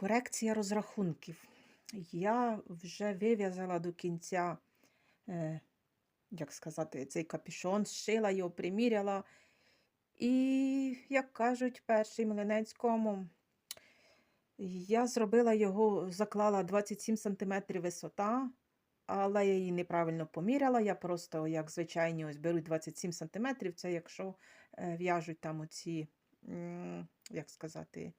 Корекція розрахунків. Я вже вив'язала до кінця, е, як сказати, цей капюшон, зшила його, приміряла. І, як кажуть, перший млинецькому, я зробила його, заклала 27 см висота, але я її неправильно поміряла. Я просто, як звичайні, ось беру 27 см, це якщо е, в'яжуть там оці, як сказати,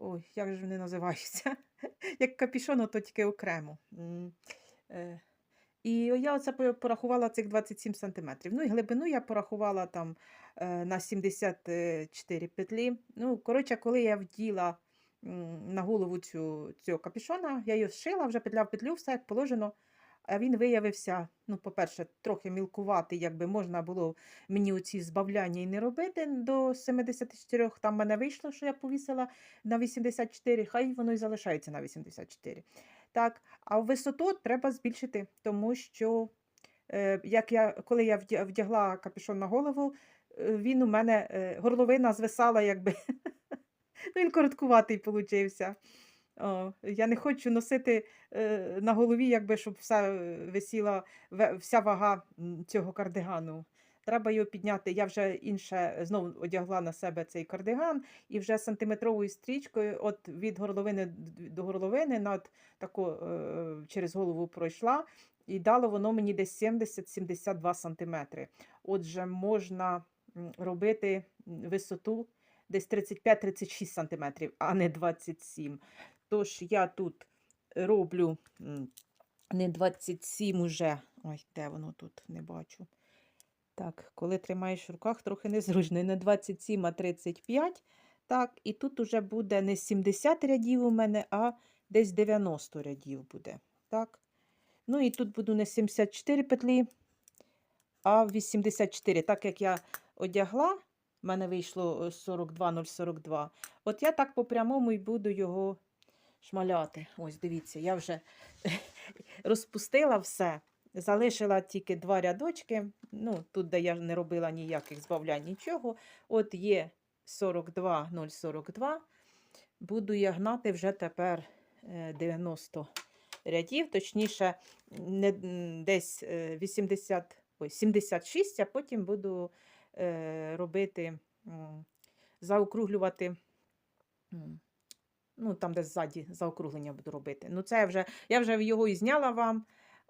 Ой, як же вони називаються? Як капішон, то тільки окремо. Е, І я оце порахувала цих 27 см. Ну і глибину я порахувала там е, на 74 петлі. Ну, коротше, коли я вділа на голову цю, цього капішона, я її зшила, вже петля в петлю, все як положено. А він виявився, ну, по-перше, трохи мілкуватий, якби можна було мені оці збавляння і не робити до 74. Там мене вийшло, що я повісила на 84, хай воно і залишається на 84. Так, а висоту треба збільшити, тому що е, як я, коли я вдягла капюшон на голову, е, він у мене е, горловина звисала, якби. Ну, Він короткуватий получився. О, я не хочу носити е, на голові, якби, щоб вся е, висіла вся вага цього кардигану. Треба його підняти. Я вже інше знову одягла на себе цей кардиган і вже сантиметровою стрічкою от від горловини до горловини над таку, е, через голову пройшла, і дало воно мені десь 70-72 сантиметри. Отже, можна робити висоту десь 35-36 сантиметрів, а не 27. Тож я тут роблю не 27 уже. Ой, де воно тут? Не бачу. Так, коли тримаєш в руках, трохи незручно. Не 27, а 35. Так, і тут уже буде не 70 рядів у мене, а десь 90 рядів буде. Так. Ну і тут буду не 74 петлі, а 84. Так як я одягла, в мене вийшло е, 42,042. От я так по прямому і буду його шмаляти. Ось, дивіться, я вже розпустила все. Залишила тільки два рядочки. Ну, тут, де я не робила ніяких збавлянь, нічого. От є 42,042. Буду я гнати вже тепер е, 90 рядів, точніше, не, десь е, 80, ой, 76, а потім буду е, робити, заокруглювати. Ну, там, де ззаді заокруглення буду робити. Ну, це я вже, я вже його і зняла вам,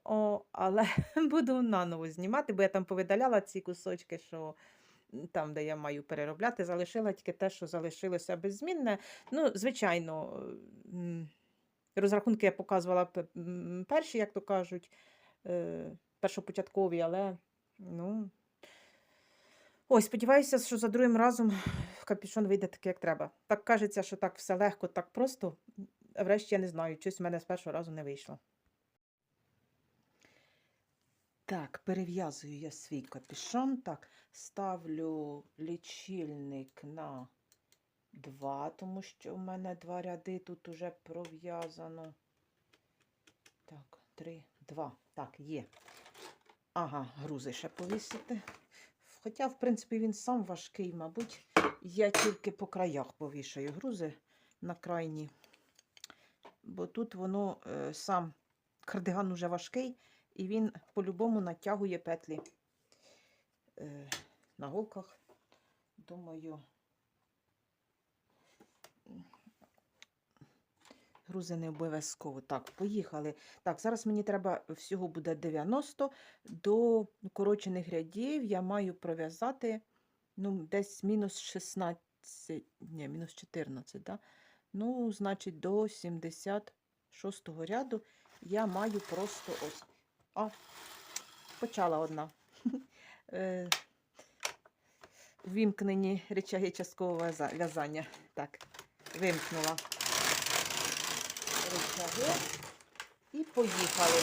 о, але буду наново знімати, бо я там повидаляла ці кусочки, що там, де я маю переробляти, залишила тільки те, що залишилося беззмінне. Ну, звичайно, розрахунки я показувала перші, як то кажуть, е, першопочаткові, але ну. Ой, сподіваюся, що за другим разом капюшон вийде такий, як треба. Так кажеться, що так все легко, так просто. Врешті я не знаю, щось в мене з першого разу не вийшло. Так, перев'язую я свій капюшон. Так, ставлю лічильник на 2, тому що в мене два ряди тут уже пров'язано. Так, 3, 2. Так, є. Ага, грузи ще повісити. Хоча, в принципі, він сам важкий, мабуть. Я тільки по краях повішаю грузи на крайні. Бо тут воно е, сам кардиган уже важкий, і він по-любому натягує петлі е, на голках. Думаю, грузи не обов'язково. Так, поїхали. Так, зараз мені треба всього буде 90 до укорочених рядів. Я маю пров'язати ну, десь мінус 16, ні, мінус 14, да? Ну, значить, до 76 ряду я маю просто ось. А, почала одна. Е, Вімкнені речаги часткового в'язання. Так, вимкнула речаги і поїхали.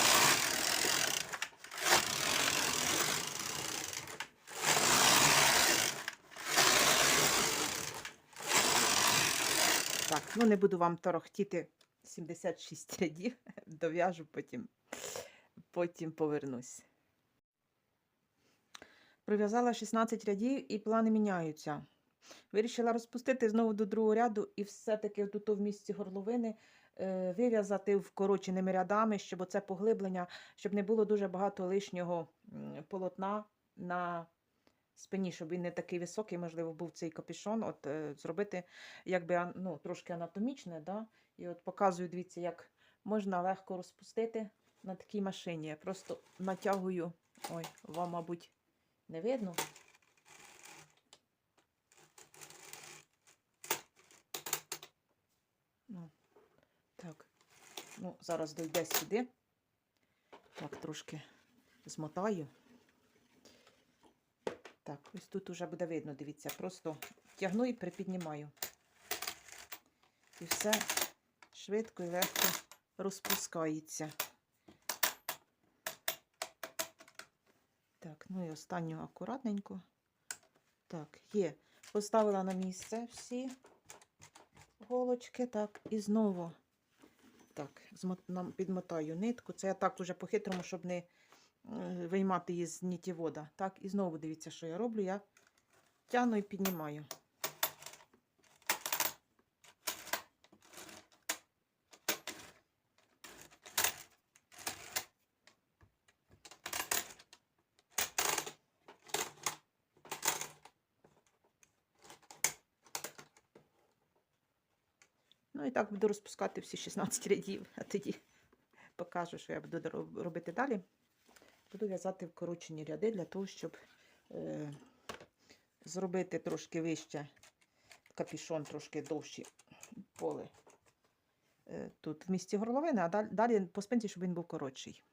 Так, ну не буду вам торохтіти 76 рядів, дов'яжу потім, потім повернусь. Пров'язала 16 рядів і плани міняються. Вирішила розпустити знову до другого ряду і все-таки тут в місці горловини вив'язати вкороченими рядами, щоб оце поглиблення, щоб не було дуже багато лишнього полотна на спині, щоб він не такий високий, можливо, був цей капюшон. От е, зробити якби ну, трошки анатомічне, да? і от показую, дивіться, як можна легко розпустити на такій машині. Я просто натягую. Ой, вам, мабуть, не видно. Ну, так. Ну, зараз дойде сюди. Так, трошки змотаю. Так, ось тут уже буде видно, дивіться, просто тягну і припіднімаю. І все швидко і легко розпускається. Так, ну і останню акуратненько. Так, є. Поставила на місце всі голочки. Так, і знову так, підмотаю нитку. Це я так уже по-хитрому, щоб не е, виймати її з нітівода. Так, і знову дивіться, що я роблю. Я тягну і піднімаю. Так буду розпускати всі 16 рядів, а тоді покажу, що я буду робити далі. Буду в'язати вкорочені ряди для того, щоб е, зробити трошки вище капішон, трошки довші поле. Е, тут в місці горловини, а далі, далі по спинці, щоб він був коротший.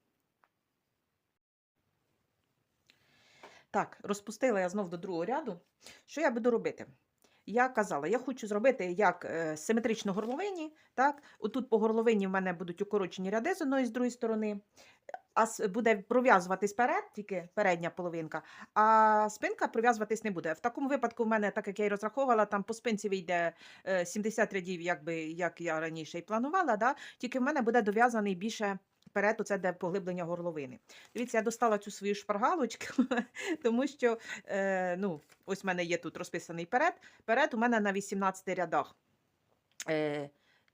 Так, розпустила я знов до другого ряду. Що я буду робити? Я казала, я хочу зробити як е, симетрично горловині. Так? Отут по горловині в мене будуть укорочені ряди з одної з другої сторони, а буде пров'язуватись перед, тільки передня половинка, а спинка пров'язуватись не буде. В такому випадку в мене, так як я і розраховувала, там по спинці вийде е, 70 рядів, якби, як я раніше і планувала, да? тільки в мене буде дов'язаний більше перед, оце де поглиблення горловини. Дивіться, я достала цю свою шпаргалочку, тому що е, ну, ось в мене є тут розписаний перед. Перед у мене на 18 рядах. Е,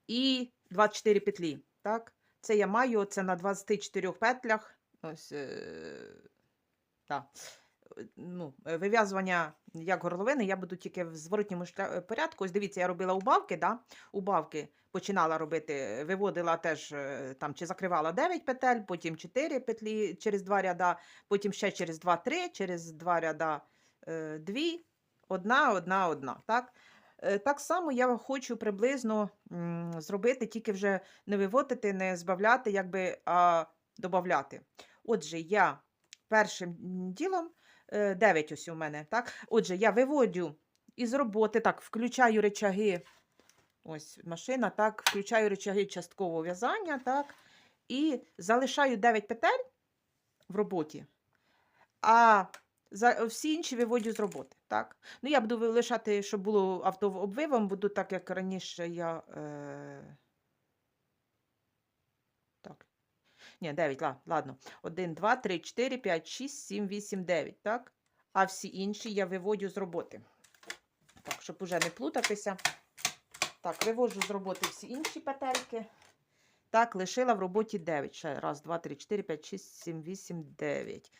і 24 петлі. Так? Це я маю це на 24 петлях. Ось, е, да. Ну, е, вив'язування як горловини, я буду тільки в зворотньому е, порядку. Ось дивіться, я робила убавки, да? убавки починала робити, виводила теж е, там чи закривала 9 петель, потім 4 петлі через 2 ряда, потім ще через 2-3, через 2 ряда 2, одна, одна, одна. Так? Так само я хочу приблизно зробити, тільки вже не виводити, не збавляти, якби, а додати. Отже, я першим ділом 9 ось у мене. Так? Отже, я виводю із роботи, так, включаю речаги. Ось машина, так, включаю речаги часткового в'язання, так, і залишаю 9 петель в роботі, а всі інші виводю з роботи. Так? Ну, я буду лишати, щоб було автообвивом, буду так, як раніше я. Е... Так. Ні, 9, ладно. 1, 2, 3, 4, 5, 6, 7, 8, 9, так? А всі інші я виводю з роботи. Так, щоб уже не плутатися. Так, вивожу з роботи всі інші петельки. Так, лишила в роботі 9. Ще раз, 2, 3, 4, 5, 6, 7, 8, 9.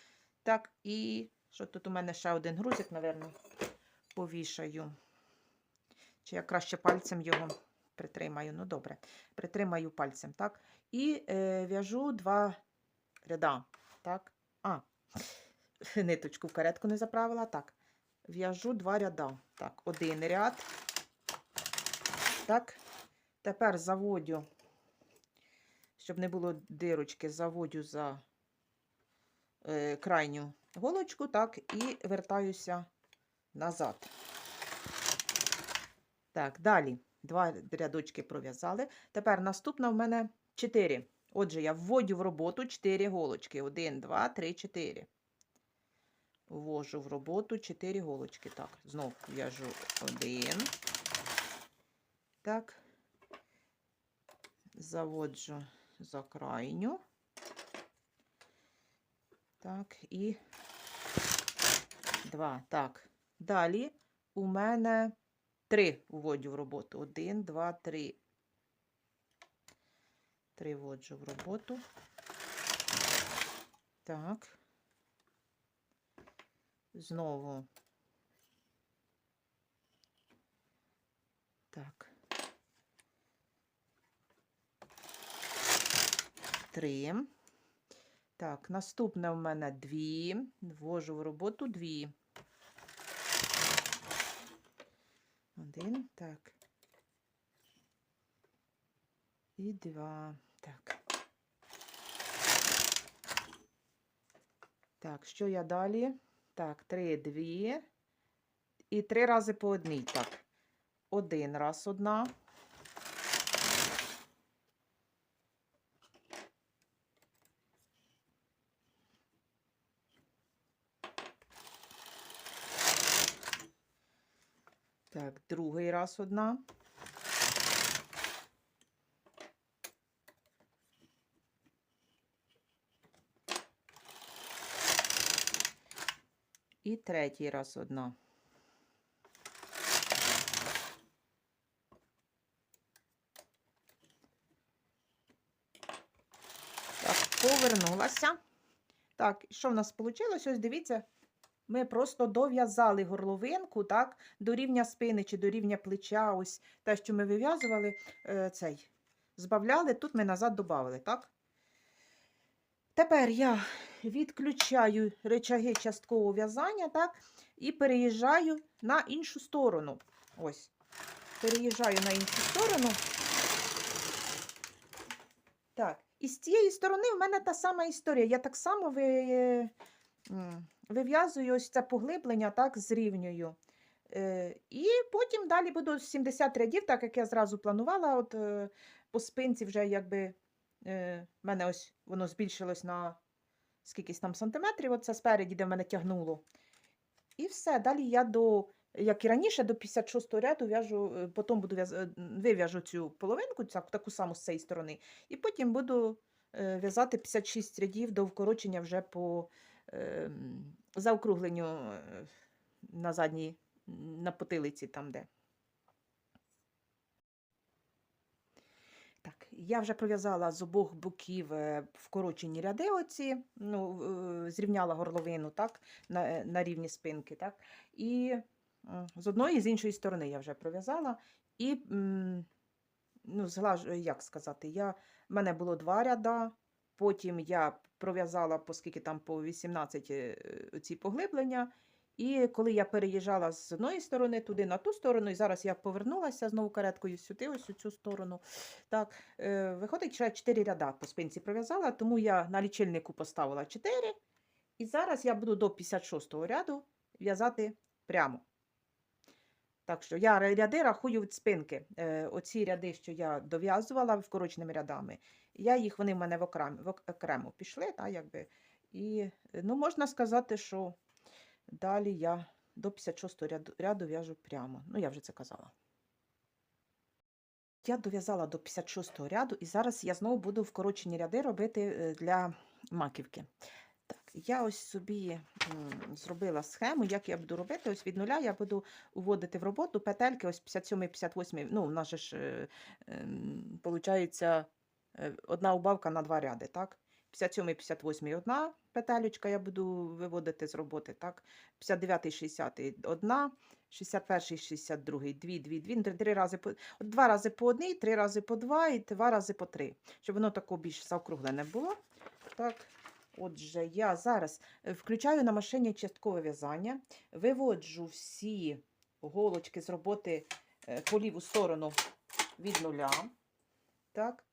Так, і що тут у мене ще один грузик, напевно, повішаю. Чи я краще пальцем його притримаю? Ну, добре. Притримаю пальцем, так? І е, в'яжу два ряда. Так. А, ниточку в каретку не заправила. Так. В'яжу два ряда. Так, один ряд. Так. Тепер заводю, щоб не було дирочки, заводю за е, крайню голочку, так, і вертаюся назад. Так, далі два рядочки пров'язали. Тепер наступна в мене 4. Отже, я вводю в роботу 4 голочки. 1, 2, 3, 4. Ввожу в роботу 4 голочки. Так, знов в'яжу 1. Так. Заводжу за крайню. Так, і 2. Так. Далі у мене Три вводжу в роботу. Один, два, три. Три вводжу в роботу. Так. Знову. Так. Три. Так, наступне в мене дві. Ввожу в роботу дві. Один, так. І два. Так. Так, що я далі? Так, три, дві. І три рази по одній. Так. Один раз одна. Так, другий раз одна. І третій раз одна. Так, повернулася. Так, що в нас вийшло? Ось дивіться, ми просто дов'язали горловинку, так, до рівня спини чи до рівня плеча. Ось те, що ми вив'язували, е, цей, збавляли, тут ми назад додали, так? Тепер я відключаю речаги часткового в'язання, так, і переїжджаю на іншу сторону. Ось. Переїжджаю на іншу сторону. Так, і з цієї сторони в мене та сама історія. Я так само ви, м, вив'язую ось це поглиблення, так, зрівнюю. Е, і потім далі буду 70 рядів, так як я зразу планувала. От е, по спинці вже якби е, в мене ось воно збільшилось на скількись там сантиметрів, оце спереді, де в мене тягнуло. І все. Далі я до, як і раніше, до 56 ряду в'яжу, потім буду в'яз- вив'яжу цю половинку, таку саму з цієї сторони, і потім буду в'язати 56 рядів до вкорочення вже по е, заокругленню е, на задній, на потилиці там де. Так, я вже пров'язала з обох боків е, вкорочені ряди оці, ну, е, зрівняла горловину, так, на, на рівні спинки, так, і з одної і з іншої сторони я вже пров'язала, і, ну, зглаж, як сказати, я, в мене було два ряда, потім я пров'язала, оскільки там по 18 е, ці поглиблення, і коли я переїжджала з одної сторони туди на ту сторону, і зараз я повернулася знову кареткою сюди, ось у цю сторону. Так, е, виходить, що я 4 ряда по спинці пров'язала, тому я на лічильнику поставила 4. І зараз я буду до 56 го ряду в'язати прямо. Так що я ряди рахую від спинки. Е, оці ряди, що я дов'язувала вкороченими рядами, я їх, вони в мене в окремо, в окремо пішли, та, якби. І ну, можна сказати, що далі я до 56 ряду, ряду в'яжу прямо. Ну, я вже це казала. Я дов'язала до 56 ряду, і зараз я знову буду вкорочені ряди робити е, для маківки. Так, я ось собі зробила схему, як я буду робити. Ось від нуля я буду уводити в роботу петельки, ось 57 58 ну, у нас же ж, е, ем, одна убавка на два ряди, так? 57 58 одна петелечка я буду виводити з роботи, так? 59 60 одна, 61 62 дві, дві, дві, три, три рази по два рази по одній, три рази по два і два рази по три, щоб воно тако більш заокруглене було. Так, отже, я зараз е, включаю на машині часткове в'язання, виводжу всі голочки з роботи е, по ліву сторону від нуля. Так,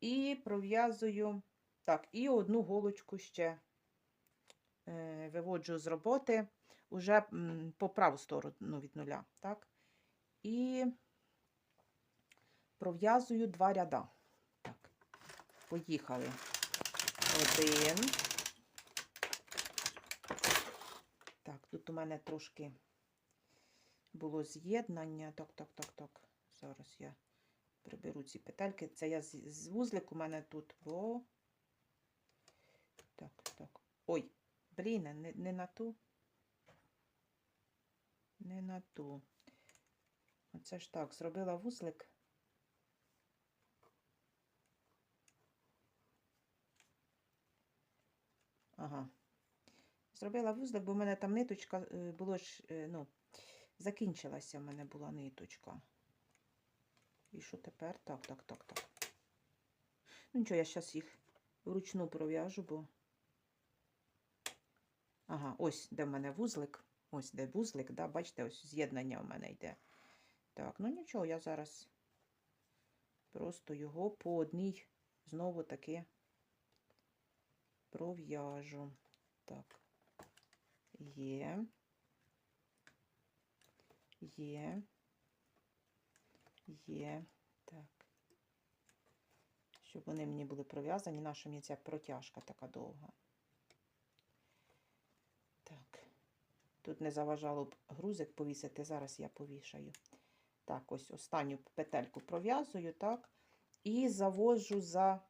і пров'язую. Так, і одну голочку ще е, виводжу з роботи уже по праву сторону від нуля. Так? І пров'язую два ряда. Так, поїхали. Один. Так, тут у мене трошки було з'єднання. Так, так, так, так. Зараз я приберу ці петельки. Це я з, вузлик у мене тут, бо. Так, так. Ой, блін, не, не на ту. Не на ту. Оце ж так, зробила вузлик. Ага. Зробила вузлик, бо в мене там ниточка е, було ж, е, ну, закінчилася в мене була ниточка. І що тепер? Так, так, так, так. Ну нічого, я зараз їх вручну пров'яжу, бо. Ага, ось де в мене вузлик. Ось де вузлик, да, бачите, ось з'єднання в мене йде. Так, ну нічого, я зараз просто його по одній знову таки пров'яжу. Так. Є. Є. Є. Так. Щоб вони мені були пров'язані, наша мені ця протяжка така довга. Так. Тут не заважало б грузик повісити, зараз я повішаю. Так, ось останню петельку пров'язую, так, і завожу за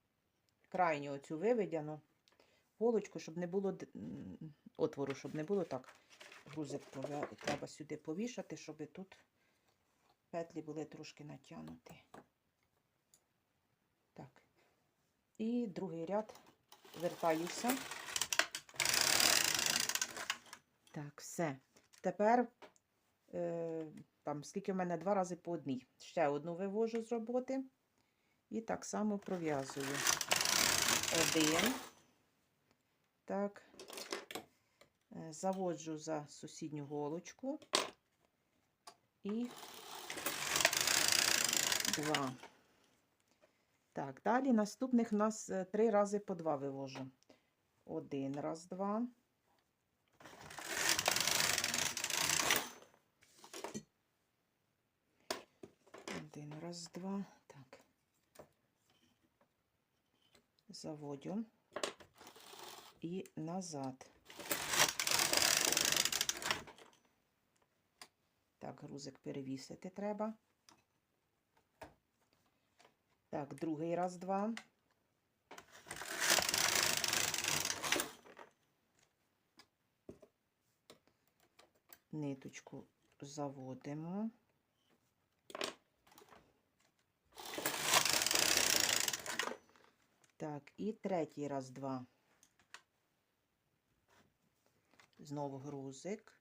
крайню оцю виведену голочку, щоб не було отвору, щоб не було так. Грузик треба сюди повішати, щоб тут петлі були трошки натягнуті. Так. І другий ряд вертаюся. Так, все. Тепер е, там, скільки в мене два рази по одній. Ще одну вивожу з роботи. І так само пров'язую. Один. Так. Е, Заводжу за сусідню голочку. І два. Так, далі наступних у нас е, три рази по два вивожу. Один раз, два. Один раз, два. Так. Заводю і назад. Так, грузик перевісити треба. Так, другий раз, два. Ниточку заводимо. Так, і третій раз, два. Знову грузик.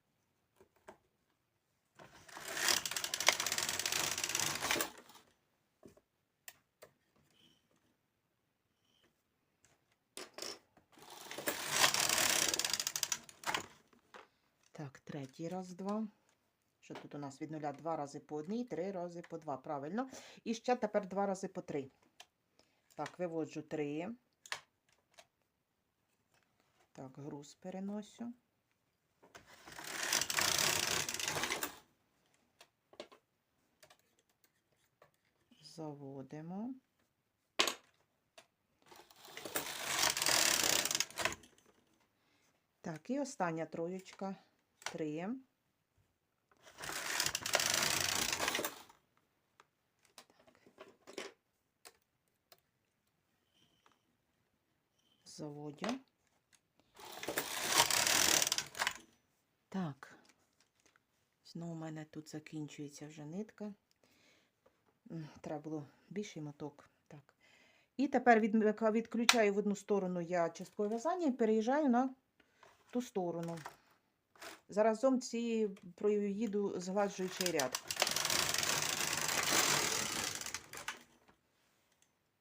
Так, третій раз, два. Що тут у нас від нуля два рази по одній, три рази по два. Правильно. І ще тепер два рази по три. Так, виводжу три. Так, груз переносю. Заводимо. Так, і остання троєчка. Три. Заводю. Так. Знову у мене тут закінчується вже нитка. Треба було більший моток. Так. І тепер від, відключаю в одну сторону я часткове в'язання і переїжджаю на ту сторону. Заразом ці проїду згладжуючий ряд.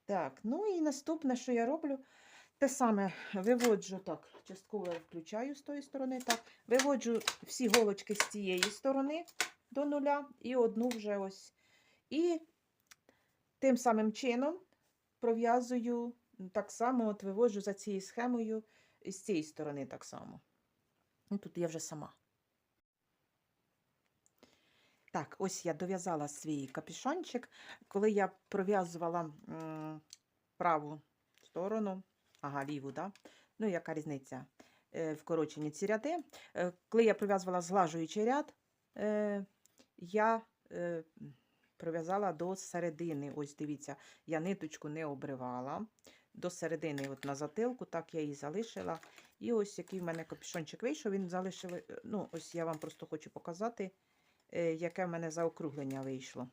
Так, ну і наступне, що я роблю, те саме виводжу так, частково включаю з тої сторони, так, виводжу всі голочки з цієї сторони до нуля і одну вже ось. І тим самим чином пров'язую так само, от виводжу за цією схемою з цієї сторони так само. Ну, тут я вже сама. Так, ось я дов'язала свій капюшончик. Коли я пров'язувала праву сторону, ага, ліву, да? ну яка різниця? Е, вкорочені ці ряди. Е, коли я пров'язувала зглажуючий ряд, е, я пров'язала до середини. Ось дивіться, я ниточку не обривала. До середини, от на затилку, так я її залишила. І ось який в мене капюшончик вийшов, він залишив. е, Ну, ось я вам просто хочу показати. е, яке в мене заокруглення вийшло.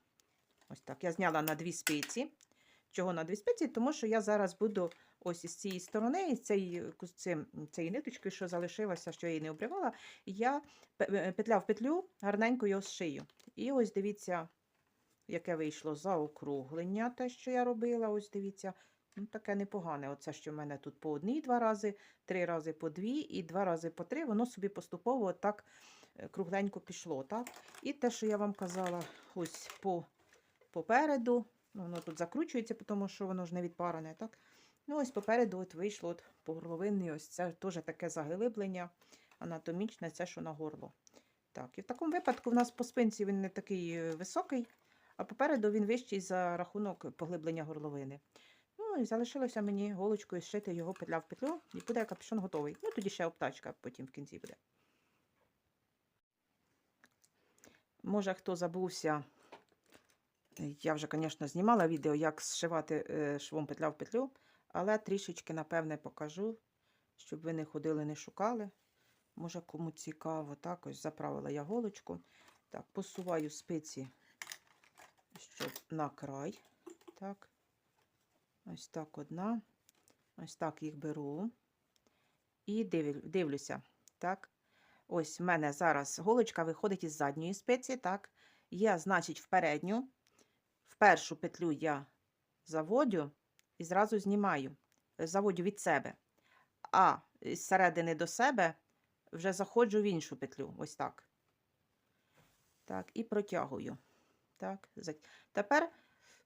Ось так. Я зняла на дві спиці. Чого на дві спиці? Тому що я зараз буду ось із цієї сторони, із цієї, цим, цієї ниточки, що залишилася, що я її не обривала, я е, петля в петлю гарненько його зшию. І ось дивіться, яке вийшло заокруглення, те, що я робила. Ось дивіться. Ну, таке непогане. Оце, що в мене тут по одній два рази, три рази по дві і два рази по три, воно собі поступово так е, кругленько пішло. Так? І те, що я вам казала, ось по, попереду, ну, воно тут закручується, тому що воно ж не відпарене. Так? Ну, ось попереду от вийшло от по горловині, ось це теж таке заглиблення анатомічне, це що на горло. Так, і в такому випадку в нас по спинці він не такий е, високий, а попереду він вищий за рахунок поглиблення горловини. Ну, і залишилося мені голочкою зшити його петля в петлю, і буде капюшон готовий. Ну, тоді ще обтачка потім в кінці буде. Може, хто забувся, я вже, звісно, знімала відео, як зшивати е, швом петля в петлю, але трішечки, напевне, покажу, щоб ви не ходили, не шукали. Може, кому цікаво, так, ось заправила я голочку. Так, посуваю спиці, щоб на край. Так. Ось так одна. Ось так їх беру. І дивлю, дивлюся. Так. Ось в мене зараз голочка виходить із задньої спиці. Так. Я, значить, в передню. В першу петлю я заводю і зразу знімаю. Заводю від себе. А з середини до себе вже заходжу в іншу петлю. Ось так. Так, і протягую. Так. Тепер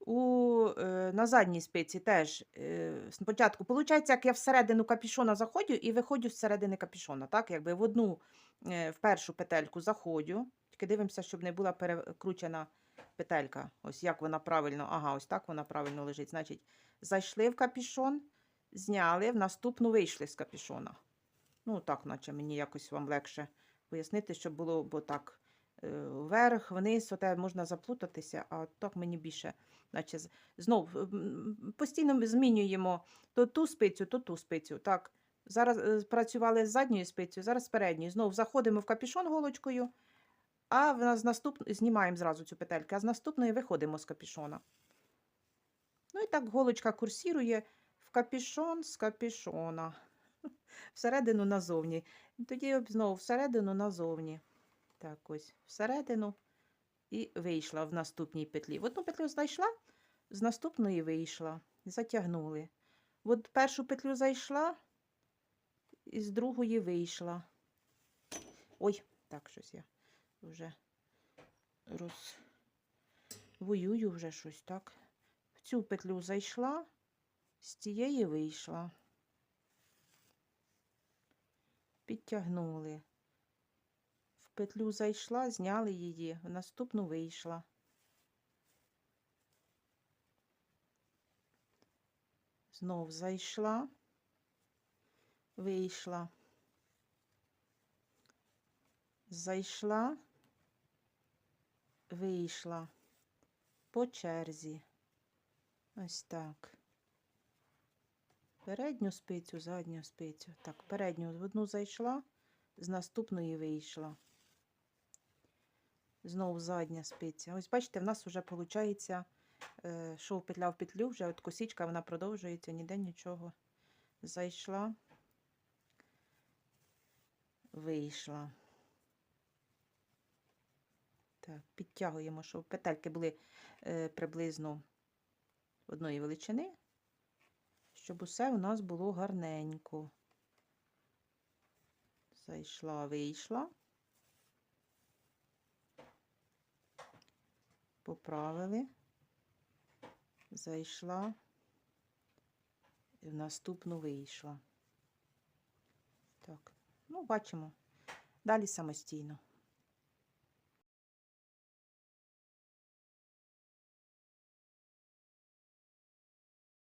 у, е, на задній спиці теж е, спочатку, виходить, як я всередину капішона заходжу і виходжу з середини капішона. Так, якби в одну, е, в першу петельку заходжу, тільки дивимося, щоб не була перекручена петелька. Ось як вона правильно, ага, ось так вона правильно лежить. Значить, зайшли в капішон, зняли, в наступну вийшли з капішона. Ну, так, наче мені якось вам легше пояснити, щоб було, бо так, вверх, вниз, оте можна заплутатися, а так мені більше. Наче з- знов постійно змінюємо то ту спицю, то ту спицю. Так, зараз е, працювали з задньою спицею, зараз з передньою. Знов заходимо в капішон голочкою, а нас наступ... знімаємо зразу цю петельку, а з наступної виходимо з капішона. Ну і так голочка курсірує в капішон з капішона. Всередину назовні. Тоді знову всередину назовні. Так, ось всередину і вийшла в наступній петлі. В одну петлю знайшла, з наступної вийшла. Затягнули. От першу петлю зайшла, і з другої вийшла. Ой, так, щось я вже розвоюю вже щось, так. В цю петлю зайшла, з цієї вийшла. Підтягнули. Петлю зайшла, зняли її, в наступну вийшла. Знов зайшла, вийшла. Зайшла, вийшла по черзі. Ось так. Передню спицю, задню спицю. Так, передню в одну зайшла, з наступної вийшла. Знову задня спиця. Ось бачите, в нас вже виходить шов петля в петлю, вже от косічка вона продовжується, ніде нічого. Зайшла, вийшла. Так, підтягуємо, щоб петельки були е, приблизно одної величини, щоб усе у нас було гарненько. Зайшла, вийшла. Поправили. Зайшла і в наступну вийшла. Так, ну, бачимо. Далі самостійно.